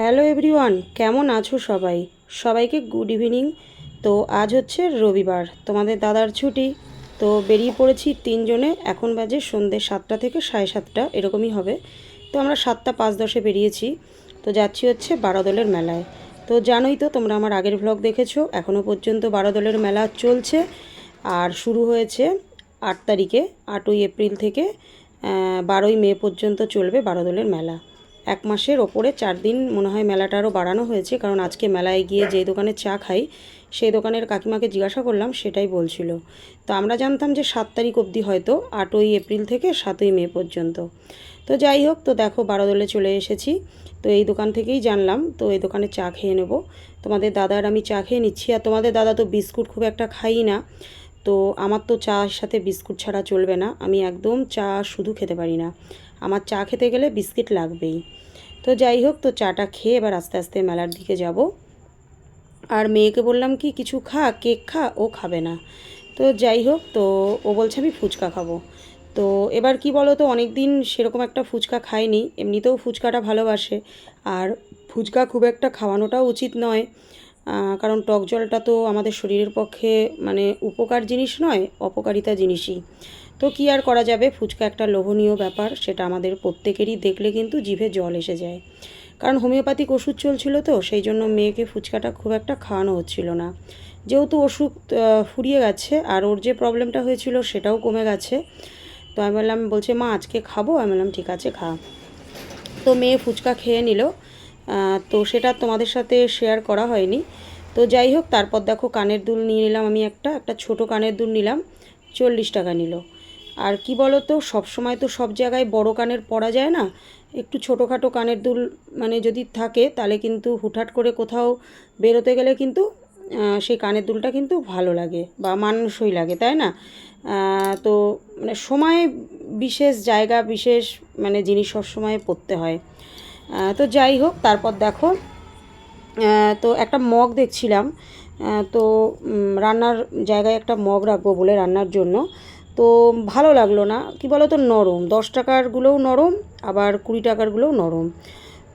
Hello everyone, কেমন আছো সবাই? সবাইকে গুড ইভিনিং। তো আজ হচ্ছে রবিবার, তোমাদের দাদার ছুটি। তো বেরিয়ে পড়েছি তিনজনে, এখন বাজে সন্ধ্যে সাতটা থেকে সাড়ে সাতটা, এরকমই হবে। তো আমরা সাতটা পাঁচ দশে বেরিয়েছি। তো যাচ্ছি হচ্ছে বারোদলের মেলায়। তো জানোই তো, তোমরা আমার আগের ভ্লগ দেখেছ এখনও পর্যন্ত বারোদলের মেলা চলছে। আর শুরু হয়েছে আট তারিখে, আটই এপ্রিল থেকে বারোই মে পর্যন্ত চলবে বারোদলের মেলা। এক মাসের ওপরে চার দিন মনে হয় মেলাটা আরও বাড়ানো হয়েছে। কারণ আজকে মেলায় গিয়ে যে দোকানে চা খাই, সেই দোকানের কাকিমাকে জিজ্ঞাসা করলাম, সেটাই বলছিল। তো আমরা জানতাম যে সাত তারিখ অবধি হয়তো, আটই এপ্রিল থেকে সাতই মে পর্যন্ত। তো যাই হোক, তো দেখো বারোদলে চলে এসেছি। তো এই দোকান থেকেই জানলাম, তো এই দোকানে চা খেয়ে নেব। তোমাদের দাদার আমি চা খেয়ে নিচ্ছি। আর তোমাদের দাদা তো বিস্কুট খুব একটা খাই না। তো আমার তো চার সাথে বিস্কুট ছাড়া চলবে না। আমি একদম চা শুধু খেতে পারি না। আমার চা খেতে গেলে বিস্কিট লাগবেই। তো যাই হোক, তো চাটা খেয়ে এবার আস্তে আস্তে মেলার দিকে যাব। আর মেয়েকে বললাম কি, কিছু খা, কেক খা, ও খাবে না। তো যাই হোক, তো ও বলছে, আমি ফুচকা খাব। তো এবার কি বলো তো অনেক দিন সেরকম একটা ফুচকা খাইনি, এমনিতেও ফুচকাটা ভালোবাসে। আর ফুচকা খুব একটা খাওয়ানোটাও উচিত নয়। কারণ টক জলটা তো আমাদের শরীরের পক্ষে মানে উপকার জিনিস নয়, অপকারিতা জিনিসই। তো কি আর করা যাবে? ফুচকা একটা লোভনীয় ব্যাপার, সেটা আমাদের প্রত্যেকেরই দেখলে কিন্তু জিভে জল এসে যায়। কারণ হোমিওপ্যাথিক ওষুধ চলছিল তো, সেই জন্য মেয়েকে ফুচকাটা খুব একটা খাওয়ানো হচ্ছিল না। যেহেতু ওষুধ ফুরিয়ে গেছে, আর ওর যে প্রবলেমটা হয়েছিল সেটাও কমে গেছে। তো আমি বললাম, বলছে, মা, আজকে খাব? আমি বললাম, ঠিক আছে, খা। তো মেয়ে ফুচকা খেয়ে নিল। তো সেটা তোমাদের সাথে শেয়ার করা হয়নি। তো যাই হোক, তারপর দেখো কানের দুল নিয়ে নিলাম আমি একটা একটা ছোট কানের দুল নিলাম, চল্লিশ টাকা নিল। আর কি বলো তো সব সময় তো সব জায়গায় বড় কানের পরা যায় না। একটু ছোটোখাটো কানের দুল মানে যদি থাকে, তাহলে কিন্তু হুটহাট করে কোথাও বেরোতে গেলে কিন্তু সেই কানের দুলটা কিন্তু ভালো লাগে বা মানুষই লাগে, তাই না? তো মানে সময় বিশেষ, জায়গা বিশেষ মানে জিনিস সব সময় পরতে হয়। তো যাই হোক, তারপর দেখো তো একটা মগ দেখছিলাম তো রান্নার জায়গায় একটা মগ রাখব বলে রান্নার জন্য। তো ভালো লাগল না, কি বলো তো নরম। দশ টাকারগুলোও নরম, আবার কুড়ি টাকারগুলোও নরম।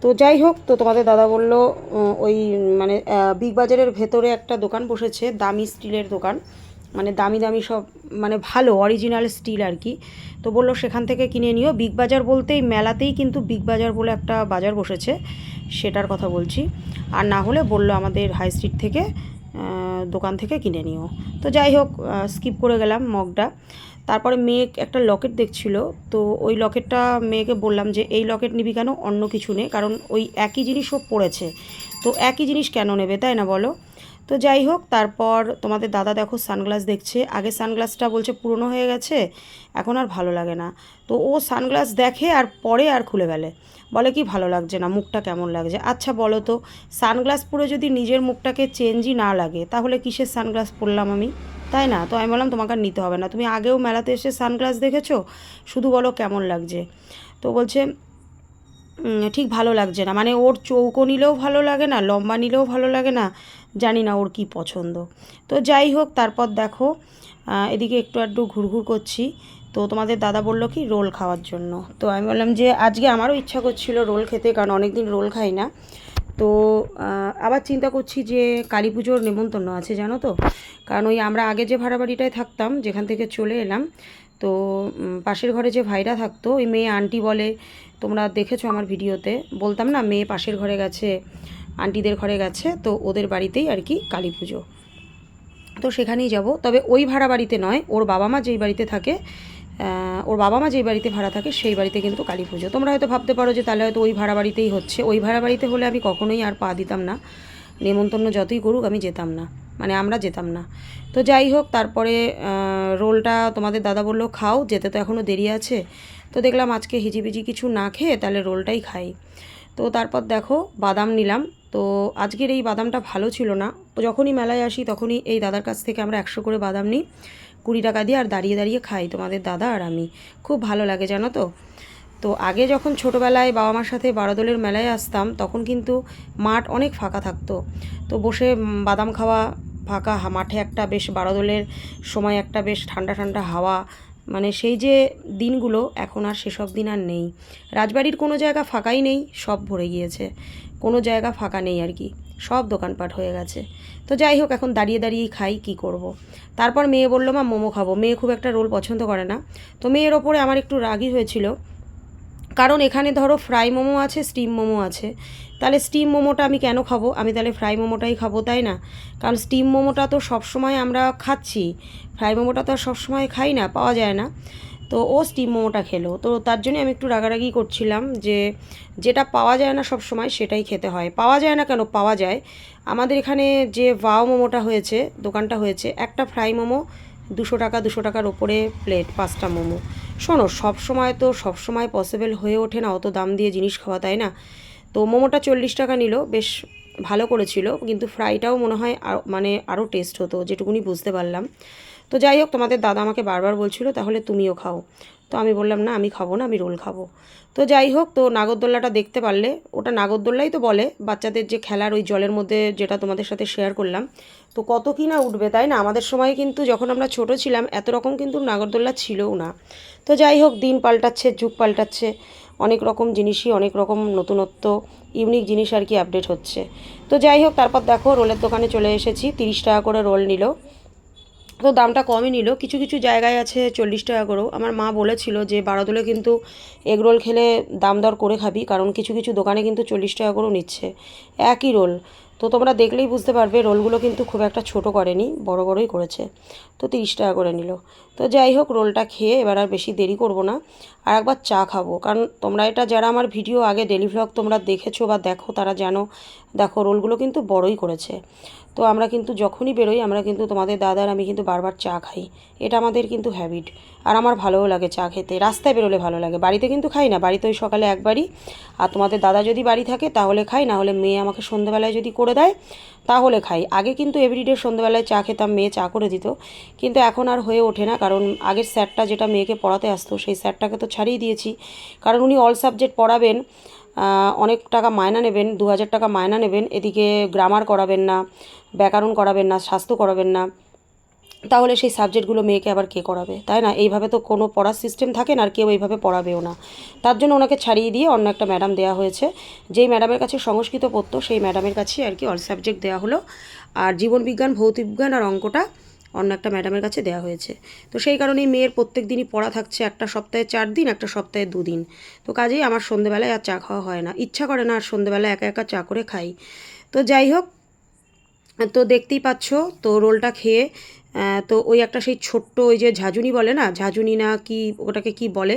তো যাই হোক, তো তোমাদের দাদা বলল ওই মানে বিগ বাজারের ভেতরে একটা দোকান বসেছে, দামি স্টিলের দোকান। মানে দামি দামি সব মানে ভালো অরিজিনাল স্টিল আর কি। তো বলল সেখান থেকে কিনে নিও। বিগ বাজার বলতেই মেলাতেই কিন্তু বিগ বাজার বলে একটা বাজার বসেছে, সেটার কথা বলছি। আর না হলে বলল আমাদের হাই স্ট্রিট থেকে দোকান থেকে কিনে নিও। তো যাই হোক স্কিপ করে গেলাম মগটা। তারপরে মেয়ে একটা লকেট দেখছিল। তো ওই লকেটটা মেয়েকে বললাম যে, এই লকেট নিবি কেন? অন্য কিছু নেই কারণ ওই একই জিনিস ও পড়েছে। তো একই জিনিস কেন নেবে, তাই না বলো? তো যাই হোক, তারপর তোমাদের দাদা দেখো সানগ্লাস দেখছে। আগে সানগ্লাসটা বলছে পুরনো হয়ে গেছে, এখন আর ভালো লাগে না। তো ও সানগ্লাস দেখে আর পরে আর খুলে ফেলে। বলে কি ভালো লাগছে না, মুখটা কেমন লাগছে? আচ্ছা বলো তো, সানগ্লাস পরে যদি নিজের মুখটাকে চেঞ্জই না লাগে, তাহলে কিসের সানগ্লাস পরলাম আমি? তাই না? তো আমি বললাম তোমাকে আর নিতে হবে না। তুমি আগেও মেলাতে এসে সানগ্লাস দেখেছ? শুধু বলো কেমন লাগছে। তো বলছে ঠিক ভালো লাগছে না। মানে ওর চৌকো নিলেও ভালো লাগে না, লম্বা নিলেও ভালো লাগে না, জানি না ওর কি পছন্দ। তো যাই হোক, তারপর দেখো এদিকে একটু একটু ঘুরঘুর করছি। তো তোমাদের দাদা বলল কি, রোল খাওয়ার জন্য। তো আমি বললাম যে, আজকে আমারও ইচ্ছা করছিল রোল খেতে, কারণ অনেক দিন রোল খাই না। তো আবার চিন্তা করছি যে কালী পুজোর নেমন্তন্ন আছে, জানো তো? কারণ ওই আমরা আগে যে ভাড়া বাড়িটায় থাকতাম, যেখান থেকে চলে এলাম, তো পাশের ঘরে যে ভাইরা থাকতো, ওই মেয়ে আন্টি বলে, তোমরা দেখেছ আমার ভিডিওতে? বলতাম, না, মেয়ে পাশের ঘরে গেছে, আন্টিদের ঘরে গেছে, তো ওদের বাড়িতেই আর কি কালী পুজো। তো সেখানেই যাব। তবে ওই ভাড়া বাড়িতে নয়, ওর বাবা মা যেই বাড়িতে থাকে ওর বাবা মা যেই বাড়িতে ভাড়া থাকে সেই বাড়িতে কিন্তু কালী পুজো। তোমরা হয়তো ভাবতে পারো যে তাহলে হয়তো ওই ভাড়া বাড়িতেই হচ্ছে। ওই ভাড়া বাড়িতে হলে আমি কখনোই আর পা দিতাম না। নেমন্তন্ন যতই করুক আমি যেতাম না। মানে আমরা যেতাম না। তো যাই হোক, তারপরে রোলটা তোমাদের দাদা বলল, খাও, যেতে তো এখনও দেরি আছে। তো দেখলাম আজকে হিজিবিজি কিছু না খেয়ে তাহলে রোলটাই খাই। তো তারপর দেখো, বাদাম নিলাম। তো আজকের এই বাদামটা ভালো ছিল না। যখনই মেলায় আসি তখনই এই দাদার কাছ থেকে আমরা একশো করে বাদাম নিই, কুড়ি টাকা দিয়ে আর দাঁড়িয়ে দাঁড়িয়ে খাই তোমাদের দাদা আর আমি। খুব ভালো লাগে, জানো তো? তো আগে যখন ছোটোবেলায় বাবা মার সাথে বারোদলের মেলায় আসতাম তখন কিন্তু মাঠ অনেক ফাঁকা থাকতো। তো বসে বাদাম খাওয়া ফাঁকা মাঠে একটা বেশ বারোদলের সময় একটা বেশ ঠান্ডা ঠান্ডা হাওয়া মানে সেই যে দিনগুলো এখন আর সেসব দিন আর নেই। রাজবাড়ির কোনো জায়গা ফাঁকাই নেই, সব ভরে গিয়েছে। কোনো জায়গা ফাঁকা নেই আর কি। সব দোকানপাট হয়ে গেছে। তো যাই হোক, এখন দাঁড়িয়ে দাঁড়িয়েই খাই, কি করব। তারপর মেয়ে বলল, মা, মোমো খাব। মেয়ে খুব একটা রোল পছন্দ করে না। তো মেয়ের ওপরে আমার একটু রাগই হয়েছিল। কারণ এখানে ধরো ফ্রাই মোমো আছে, স্টিম মোমো আছে। তাহলে স্টিম মোমোটা আমি কেন খাব? আমি তাহলে ফ্রাই মোমোটাই খাব, তাই না? কারণ স্টিম মোমোটা তো সবসময় আমরা খাচ্ছি। ফ্রাই মোমোটা তো আর সবসময় খাই না, পাওয়া যায় না। তো ও স্টিম মোমোটা খেলো। তো তার জন্য আমি একটু রাগারাগি করছিলাম যে যেটা পাওয়া যায় না সব সময় সেটাই খেতে হয়। পাওয়া যায় না কেন? পাওয়া যায়। আমাদের এখানে যে ভাও মোমোটা হয়েছে, দোকানটা হয়েছে, একটা ফ্রাই মোমো দুশো টাকা, দুশো টাকার ওপরে প্লেট, পাঁচটা মোমো। শোনো সব সময় তো সব সময় পসিবল হয়ে ওঠে না, অত দাম দিয়ে জিনিস খাওয়া, তাই না? তো মোমোটা চল্লিশ টাকা নিল, বেশ ভালো করেছিল, কিন্তু ফ্রাইটাও মনে হয় মানে আরও টেস্ট হতো, যেটুকুনি বুঝতে পারলাম। তো যাই হোক, তোমাদের দাদা আমাকে বারবার বলছিল, তাহলে তুমিও খাও। তো আমি বললাম, না, আমি খাব না, আমি রোল খাব। তো যাই হোক, তো নাগরদোল্লাটা দেখতে পারলে, ওটা নাগরদোল্লাই তো বলে, বাচ্চাদের যে খেলার ওই জলের মধ্যে যেটা তোমাদের সাথে শেয়ার করলাম, তো কত কি না উঠবে, তাই না? আমাদের সময় কিন্তু যখন আমরা ছোট ছিলাম, এত রকম কিন্তু নাগরদোল্লা ছিলও না। তো যাই হোক, দিন পাল্টাচ্ছে, যুগ পাল্টাচ্ছে, অনেক রকম জিনিসই, অনেক রকম নতুনত্ব ইউনিক জিনিস আর কি আপডেট হচ্ছে। তো যাই হোক, তারপর দেখো, রোলের দোকানে চলে এসেছি, তিরিশ টাকা করে রোল নিল। তো দামটা কমই নিল। কিছু কিছু জায়গায় আছে চল্লিশ টাকা করেও। আমার মা বলেছিল যে বারোদলে কিন্তু এগ রোল খেলে দাম দর করে খাবি, কারণ কিছু কিছু দোকানে কিন্তু চল্লিশ টাকা করেও নিচ্ছে। একই রোল। তো তোমরা দেখলেই বুঝতে পারবে, রোলগুলো কিন্তু খুব একটা ছোট করেনি, বড় বড়ই করেছে। তো তিরিশ টাকা করে নিল। তো যাই হোক, রোলটা খেয়ে এবার আর বেশি দেরি করব না। আর একবার চা খাব। কারণ তোমরা এটা, যারা আমার ভিডিও আগে ডেলি ভ্লগ তোমরা দেখেছ বা দেখো, তারা জানো, দেখো রোলগুলো কিন্তু বড়ই করেছে। তো আমরা কিন্তু যখনই বেরোই, আমরা কিন্তু তোমাদের দাদার আমি কিন্তু বারবার চা খাই। এটা আমাদের কিন্তু হ্যাবিট আর আমার ভালোও লাগে চা খেতে। রাস্তায় বেরোলে ভালো লাগে। বাড়িতে কিন্তু খাই না। বাড়িতে ওই সকালে একবারই। আর তোমাদের দাদা যদি বাড়ি থাকে, তাহলে খাই। না হলে মেয়ে আমাকে সন্ধ্যেবেলায় যদি করে দেয়, তাহলে খাই। আগে কিন্তু এভরিডে সন্ধ্যেবেলায় চা খেতাম, মেয়ে চা করে দিত। কিন্তু এখন আর হয়ে ওঠে না। কারণ আগের স্যারটা যেটা মেয়েকে পড়াতে আসতো, সেই স্যারটাকে তো ছাড়িয়ে দিয়েছি। কারণ উনি অল সাবজেক্ট পড়াবেন। অনেক টাকা মায়না নেবেন, দু হাজার টাকা মায়না নেবেন, এদিকে গ্রামার করাবেন না, ব্যাকরণ করাবেন না, স্বাস্থ্য করাবেন না, তাহলে সেই সাবজেক্টগুলো মেয়েকে আবার কে করাবে? তাই না? এইভাবে তো কোনো পড়ার সিস্টেম থাকে না, আর কেউ এইভাবে পড়াবেও না। তার জন্য ওনাকে ছাড়িয়ে দিয়ে অন্য একটা ম্যাডাম দেওয়া হয়েছে। যেই ম্যাডামের কাছে সংস্কৃত পড়তো, সেই ম্যাডামের কাছে আর কি অল সাবজেক্ট দেওয়া হলো। আর জীবনবিজ্ঞান ভৌতিকবিজ্ঞান আর অঙ্কটা অন্য একটা ম্যাডামের কাছে দেওয়া হয়েছে। তো সেই কারণেই মেয়ের প্রত্যেক দিনই পড়া থাকছে একটা সপ্তাহে চার দিন, একটা সপ্তাহে দুদিন তো কাজেই আমার সন্ধেবেলায় আর চা খাওয়া হয় না। ইচ্ছা করে না আর সন্ধেবেলায় একা একা চা করে খাই। তো যাই হোক, তো দেখতেই পাচ্ছ, তো রোলটা খেয়ে তো ওই একটা সেই ছোট্ট ওই যে ঝাঁঝুনি বলে না? ঝাঁঝুনি না কি ওটাকে কি বলে?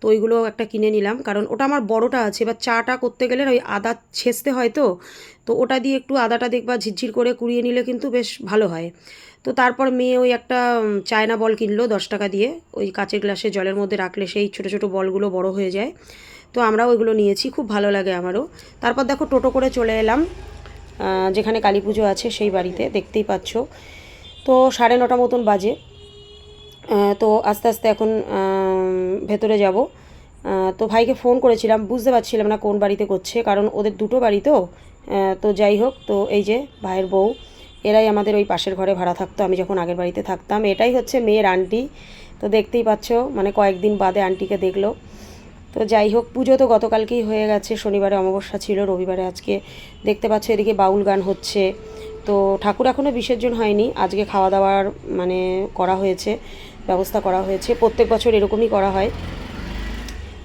তো ওইগুলো একটা কিনে নিলাম। কারণ ওটা আমার বড়টা আছে, এবার চাটা করতে গেলে ওই আদা ছেঁচতে হয় তো? তো ওটা দিয়ে একটু আদাটা দেখবা ঝিরঝির করে কুড়িয়ে নিলে কিন্তু বেশ ভালো হয়। তো তারপর মেয়ে ওই একটা চায়না বল কিনলো দশ টাকা দিয়ে। ওই কাঁচের গ্লাসে জলের মধ্যে রাখলে সেই ছোটো ছোটো বলগুলো বড় হয়ে যায়। তো আমরাও ওইগুলো নিয়েছি, খুব ভালো লাগে আমারও। তারপর দেখো টোটো করে চলে এলাম। যেখানে কালী পুজো আছে সেই বাড়িতে, দেখতেই পাচ্ছ। তো সাড়ে নটা মতন বাজে। তো আস্তে আস্তে এখন ভেতরে যাব। তো ভাইকে ফোন করেছিলাম, বুঝতে পারছিলাম না কোন বাড়িতে করছে, কারণ ওদের দুটো বাড়ি তো। তো যাই হোক, তো এই যে ভাইয়ের বউ, এরাই আমাদের ওই পাশের ঘরে ভাড়া থাকতো, আমি যখন আগের বাড়িতে থাকতাম। এটাই হচ্ছে মেয়ের আন্টি তো দেখতেই পাচ্ছ মানে কয়েকদিন বাদে আন্টিকে দেখল। তো যাই হোক, পুজো তো গতকালকেই হয়ে গেছে, শনিবারে অমাবস্যা ছিল, রবিবারে আজকে দেখতে পাচ্ছ এদিকে বাউল গান হচ্ছে। তো ঠাকুর এখনও বিসর্জন হয়নি। আজকে খাওয়া দাওয়ার মানে করা হয়েছে, ব্যবস্থা করা হয়েছে। প্রত্যেক বছর এরকমই করা হয়।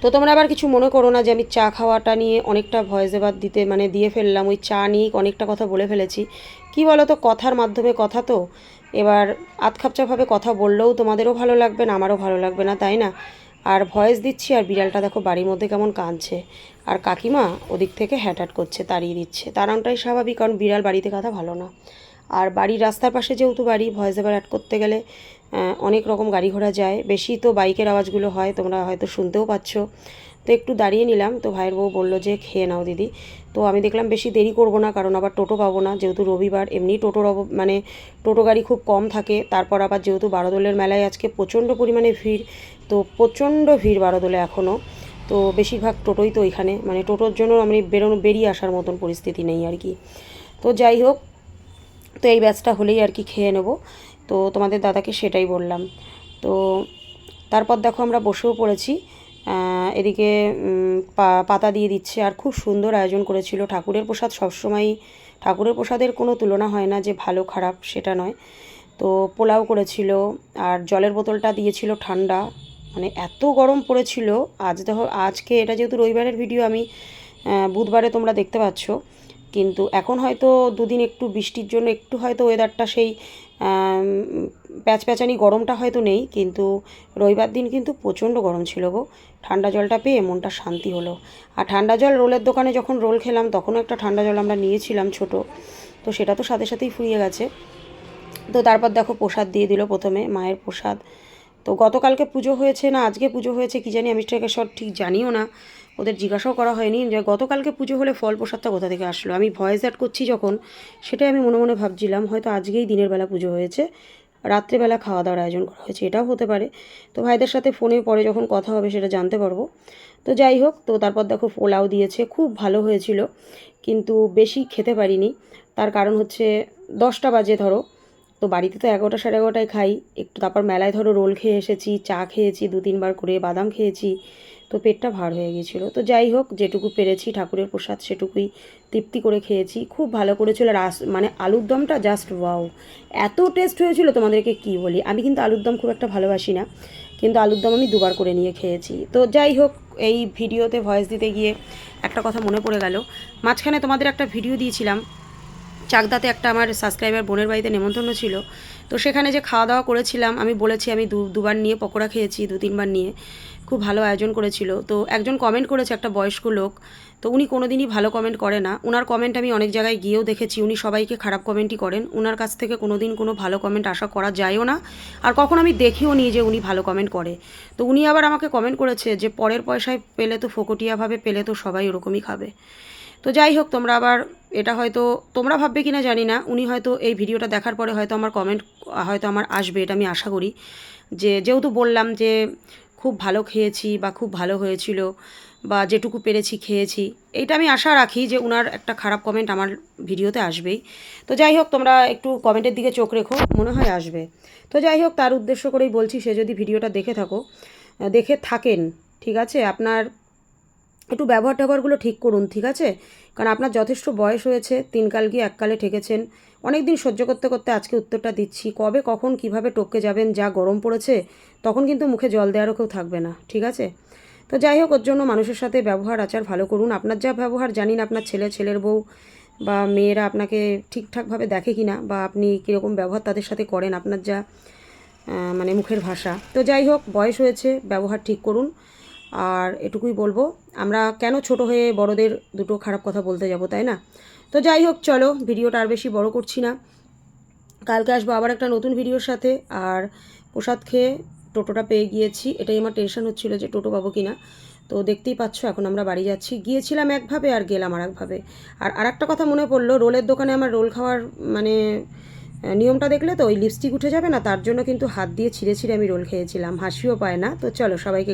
তো তোমরা আবার কিছু মনে করো না যে আমি চা খাওয়াটা নিয়ে অনেকটা ভয়েস এবার দিতে মানে দিয়ে ফেললাম। ওই চা নিয়ে অনেকটা কথা বলে ফেলেছি। কি বলো তো কথার মাধ্যমে কথা তো। এবার আতখাপচাভাবে কথা বললেও তোমাদেরও ভালো লাগবে না, আমারও ভালো লাগবে না, তাই না? আর ভয়েস দিচ্ছি আর বিড়ালটা দেখো বাড়ির মধ্যে কেমন কাঁদছে। আর কাকিমা ওদিক থেকে হ্যাটাট করছে, তাড়িয়ে দিচ্ছে। তারানটাই স্বাভাবিক কারণ বিড়াল বাড়িতে কাঁথা ভালো না। আর বাড়ির রাস্তার পাশে যেহেতু বাড়ি ভয়েস এবার অ্যাড করতে গেলে অনেক রকম গাড়ি ঘোড়া যায়। বেশি তো বাইকের আওয়াজগুলো হয়, তোমরা হয়তো শুনতেও পাচ্ছ। তো একটু দাঁড়িয়ে নিলাম, তো ভাইয়ের বউ বলল যে, খেয়ে নাও দিদি। তো আমি দেখলাম বেশি দেরি করব না, কারণ আবার টোটো পাবো না, যেহেতু রবিবার। এমনি টোটোর মানে টোটো গাড়ি খুব কম থাকে, তারপর আবার যেহেতু বারোদোলের মেলায় আজকে প্রচণ্ড পরিমাণে ভিড় তো প্রচণ্ড ভিড় বারোদোলে এখনও তো বেশিরভাগ টোটোই তো এখানে। মানে টোটোর জন্য আমি বেরোনো, বেরিয়ে আসার মতন পরিস্থিতি নেই আর কি। তো যাই হোক, তো এই ব্যাচটা হলেই আর কি খেয়ে নেব। তো তোমাদের দাদাকে সেটাই বললাম। তো তারপর দেখো আমরা বসেও পড়েছি। এদিকে পাতা দিয়ে দিচ্ছে। আর খুব সুন্দর আয়োজন করেছিল। ঠাকুরের প্রসাদ সবসময়ই, ঠাকুরের প্রসাদের কোনো তুলনা হয় না যে ভালো, খারাপ, সেটা নয়। তো পোলাও করেছিল। আর জলের বোতলটা দিয়েছিল ঠান্ডা। মানে এত গরম পড়েছিল, আজ দেখো আজকে এটা যেহেতু রবিবারের ভিডিও আমি বুধবারে তোমরা দেখতে পাচ্ছ। কিন্তু এখন হয়তো দুদিন একটু বৃষ্টির জন্য একটু হয়তো ওয়েদারটা সেই প্যাচপ্যাচানি গরমটা হয়তো নেই, কিন্তু রবিবার দিন কিন্তু প্রচণ্ড গরম ছিল গো। ঠান্ডা জলটা পেয়ে মনটা শান্তি হলো। আর ঠান্ডা জল রোলের দোকানে যখন রোল খেলাম, তখনও একটা ঠান্ডা জল আমরা নিয়েছিলাম ছোট, তো সেটা তো সাথে সাথেই ফুরিয়ে গেছে। তো তারপর দেখো প্রসাদ দিয়ে দিল প্রথমে, মায়ের প্রসাদ। তো গতকালকে পুজো হয়েছে না, আজকে পুজো হয়েছে কি জানি, আমি সব ঠিক জানিও না। ওদের জিজ্ঞাসাও করা হয়নি। যে গতকালকে পুজো হলে ফল প্রসাদটা কোথা থেকে আসলো? আমি ভয়েস অ্যাড করছি যখন, সেটাই আমি মনে মনে ভাবছিলাম, হয়তো আজকেই দিনের বেলা পুজো হয়েছে, রাত্রেবেলা খাওয়া দাওয়ার আয়োজন করা হয়েছে, এটাও হতে পারে। তো ভাইদের সাথে ফোনে পরে যখন কথা হবে সেটা জানতে পারব। তো যাই হোক, তো তারপর দেখো পোলাও দিয়েছে, খুব ভালো হয়েছিল, কিন্তু বেশি খেতে পারিনি। তার কারণ হচ্ছে দশটা বাজে ধরো তো বাড়িতে তো এগারোটা সাড়ে এগারোটায় খাই। একটু তারপর মেলায় ধরো রোল খেয়ে এসেছি, চা খেয়েছি, দু তিনবার করে বাদাম খেয়েছি, তো পেটটা ভার হয়ে গিয়েছিল। তো যাই হোক, যেটুকু পেরেছি, ঠাকুরের প্রসাদ সেটুকুই তৃপ্তি করে খেয়েছি। খুব ভালো করেছিল রাস মানে আলুর দমটা জাস্ট ওয়াও এত টেস্ট হয়েছিল তোমাদেরকে কি বলি? আমি কিন্তু আলুর দম খুব একটা ভালোবাসি না, কিন্তু আলুর দম আমি দুবার করে নিয়ে খেয়েছি। তো যাই হোক, এই ভিডিওতে ভয়েস দিতে গিয়ে একটা কথা মনে পড়ে গেল। মাঝখানে তোমাদের একটা ভিডিও দিয়েছিলাম চাকদাতে একটা আমার সাবস্ক্রাইবার বোনের বাড়িতে নেমন্তন্ন ছিল। তো সেখানে যে খাওয়া দাওয়া করেছিলাম, আমি বলেছি আমি দু, দুবার নিয়ে পকোড়া খেয়েছি, দু, তিনবার নিয়ে। খুব ভালো আয়োজন করেছিল। তো একজন কমেন্ট করেছে একটা বয়স্ক লোক। তো উনি কোনো দিনই ভালো কমেন্ট করে না। ওনার কমেন্ট আমি অনেক জায়গায় গিয়েও দেখেছি। উনি সবাইকে খারাপ কমেন্টই করেন। ওনার কাছ থেকে কোনো দিন কোনো ভালো কমেন্ট আশা করা যায়ও না। আর কখন আমি দেখিও নি যে উনি ভালো কমেন্ট করে। তো উনি আবার আমাকে কমেন্ট করেছে যে, পরের পয়সায় পেলে তো ফোকটিয়াভাবে, পেলে তো সবাই ওরকমই খাবে। তো যাই হোক, তোমরা আবার এটা হয়তো তোমরা ভাববে কিনা জানি না। উনি হয়তো এই ভিডিওটা দেখার পরে হয়তো আমার কমেন্ট হয়তো আমার আসবে, এটা আমি আশা করি। যে, যেহেতু বললাম যে, খুব ভালো খেয়েছি বা খুব ভালো হয়েছিল বা যেটুকু পেরেছি, খেয়েছি এইটা আমি আশা রাখি যে উনার একটা খারাপ কমেন্ট আমার ভিডিওতে আসবেই। তো যাই হোক, তোমরা একটু কমেন্টের দিকে চোখ রেখো, মনে হয় আসবে। তো যাই হোক, তার উদ্দেশ্য করেই বলছি, সে যদি ভিডিওটা দেখে থাকো, দেখে থাকেন, ঠিক আছে? আপনার একটু ব্যবহার ট্যাবহারগুলো ঠিক করুন, ঠিক আছে? কারণ আপনার যথেষ্ট বয়স হয়েছে তিনকাল গিয়ে এককালে ঠেকেছেন। অনেক দিন সহ্য করতে করতে আজকে উত্তরটা দিচ্ছি। কবে কখন কীভাবে টপকে যাবেন, যা গরম পড়েছে, তখন কিন্তু মুখে জল দেওয়ারও কেউ থাকবে না, ঠিক আছে? তো যাই হোক, ওর জন্য মানুষের সাথে ব্যবহার, আচার ভালো করুন। আপনার যা ব্যবহার, জানি না আপনার ছেলে, ছেলের বউ বা মেয়েরা আপনাকে ঠিকঠাকভাবে দেখে কি না বা আপনি কীরকম ব্যবহার তাদের সাথে করেন, আপনার যা মানে মুখের ভাষা। তো যাই হোক, বয়স হয়েছে, ব্যবহার ঠিক করুন। আর এটুকুই বলব, আমরা কেন ছোট হয়ে বড়দের দুটো খারাপ কথা বলতে যাব, তাই না? তো যাই হোক, চলো, ভিডিওটা আর বেশি বড় করছি না। কালকে আসব আবার একটা নতুন ভিডিওর সাথে, আর প্রসাদ খেয়ে টোটোটা পেয়ে গিয়েছি। এটাই আমার টেনশন হচ্ছিল যে টোটো পাবো কিনা। তো দেখতেই পাচ্ছ, এখন আমরা বাড়ি যাচ্ছি। গিয়েছিলাম একভাবে আর গেলাম আর একভাবে। আর আরেকটা কথা মনে পড়ল, রোলের দোকানে আমার রোল খাওয়ার মানে নিয়মটা দেখলে তো, ওই লিপস্টিক উঠে যাবে না, তার জন্য কিন্তু হাত দিয়ে ছিঁড়ে ছিঁড়ে আমি রোল খেয়েছিলাম। হাসিও পায় না। তো চলো, সবাইকে